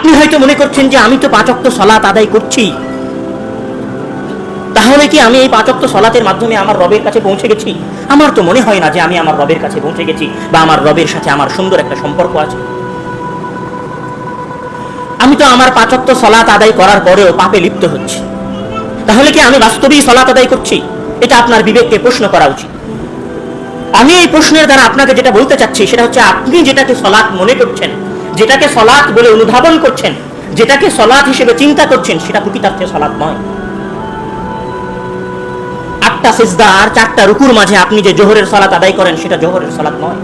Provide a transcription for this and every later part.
আপনি হয়তো মনে করছেন যে আমি তো পাঁচক্ত সলাত আদায় করছি। তাহলে কি আমি এই পাঁচক্ত সলাতের মাধ্যমে আমার রবের কাছে পৌঁছে গেছি? আমার তো মনে হয় না যে আমি আমার রবের কাছে পৌঁছে গেছি বা আমার রবের সাথে আমার সুন্দর একটা সম্পর্ক আছে। আমি তো আমার পাঁচক্ত সলাত আদায় করার পরেও পাপে লিপ্ত হচ্ছি। তাহলে কি আমি বাস্তবেই সলাত আদায় করছি? এটা আপনার বিবেককে প্রশ্ন করা উচিত। আমি এই প্রশ্নের দ্বারা আপনাকে যেটা বলতে চাচ্ছি, সেটা হচ্ছে আপনি যেটাকে সলাৎ মনে করছেন যেটাকে সলাৎ বলে অনুধাবন করছেন, যেটাকে সলাৎ হিসেবে চিন্তা করছেন, সেটা প্রকৃতার্থে সলাৎ নয়। আটটা সেজদা আর চারটা রুকুর মাঝে আপনি যে জোহরের সলাৎ আদায় করেন, সেটা জোহরের সলাৎ নয়।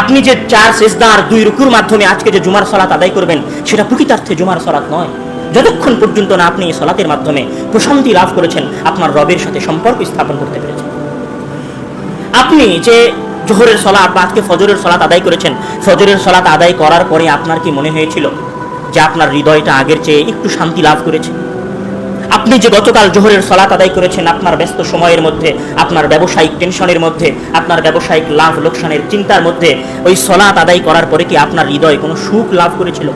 আপনি যে চার সেজদা আর দুই রুকুর মাধ্যমে আজকে যে জুমার সলাৎ আদায় করবেন, সেটা প্রকৃতার্থে জুমার সলাৎ নয়। যতক্ষণ পর্যন্ত না আপনি এই সলাতের মাধ্যমে প্রশান্তি লাভ করেছেন, আপনার রবের সাথে সম্পর্ক স্থাপন করতে পেরেছেন। আপনি যে জোহরের সলাৎ বা আজকে ফজরের সলাৎ আদায় করেছেন। ফজরের সলাৎ আদায় করার পরে আপনার কি মনে হয়েছিল যে আপনার হৃদয়টা আগের চেয়ে একটু শান্তি লাভ করেছে? আপনি যে গতকাল জোহরের সলাৎ আদায় করেছেন, আপনার ব্যস্ত সময়ের মধ্যে, আপনার ব্যবসায়িক টেনশনের মধ্যে, আপনার ব্যবসায়িক লাভ লোকসানের চিন্তার মধ্যে, ওই সলাৎ আদায় করার পরে কি আপনার হৃদয় কোনো সুখ লাভ করেছিল?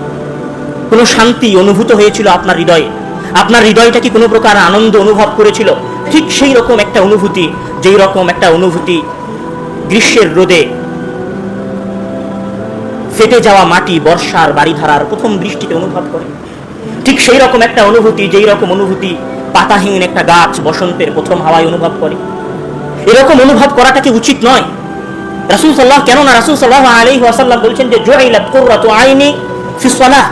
কোনো শান্তি অনুভূত হয়েছিল আপনার হৃদয়ে? আপনার হৃদয়টা কি কোনো প্রকার আনন্দ অনুভব করেছিল? ঠিক সেই রকম একটা অনুভূতি, যেই রকম একটা অনুভূতি গ্রীষ্মের রোদে ফেটে যাওয়া মাটি বর্ষার বাড়িধারার প্রথম বৃষ্টিতে অনুভব করে। ঠিক সেই রকম একটা অনুভূতি, যেই রকম অনুভূতি পাতাহীন একটা গাছ বসন্তের প্রথম হাওয়ায় অনুভব করে। এরকম অনুভব করাটা কি উচিত নয়? রাসূল সাল্লাহ, কেননা রাসূল সাল্লাহ আলাইহি ওয়াসাল্লাম বলছেন যে, জুইলাত কুররাতু আইনি ফি সালাহ।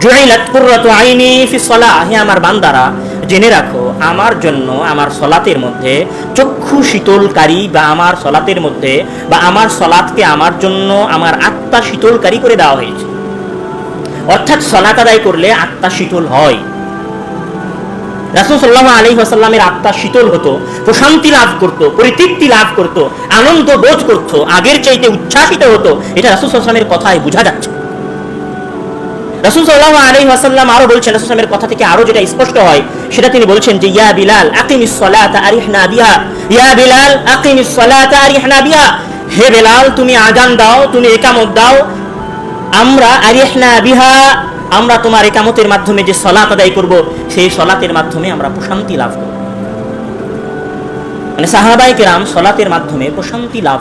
জুইলাত কুররাতু আইনি ফি সালাহ। হে আমার বান্দারা জেনে রাখো, আমার জন্য আমার সলাতের মধ্যে চক্ষু শীতলকারী বা আমার সলাতের মধ্যে বা আমার সলাতকে আমার জন্য আমার আত্মা শীতলকারী করে দেওয়া হয়েছে। অর্থাৎ সলাত আদায় করলে আত্মা শীতল হয়। রাসুল সাল্লাহ আলী আসাল্লামের আত্মা শীতল হতো, প্রশান্তি লাভ করত, পরিতৃপ্তি লাভ করত, আনন্দ বোধ করত, আগের চাইতে উচ্ছ্বাসিত হতো। এটা রাসুল সাল্লামের কথায় বোঝা যাচ্ছে। রাসুল সাল্লাহ আলী আসাল্লাম আরও বলছেন, রাসুল সাল্লামের কথা থেকে আরও যেটা স্পষ্ট হয়, সেটা তিনি বলছেন যে, ইয়া বিলাল, আকিমিস সালাতা আরিহনা বিহা। ইয়া বিলাল, আকিমিস সালাতা আরিহনা বিহা। হে বেলাল, তুমি আজান দাও, তুমি একামত দাও। আমরা আরিহনা বিহা। আমরা তোমার একামতের মাধ্যমে যে সলাত আদায় করব, সেই সলাতের মাধ্যমে আমরা প্রশান্তি লাভ করব। মানে সাহাবাই কেরাম সলাতের মাধ্যমে প্রশান্তি লাভ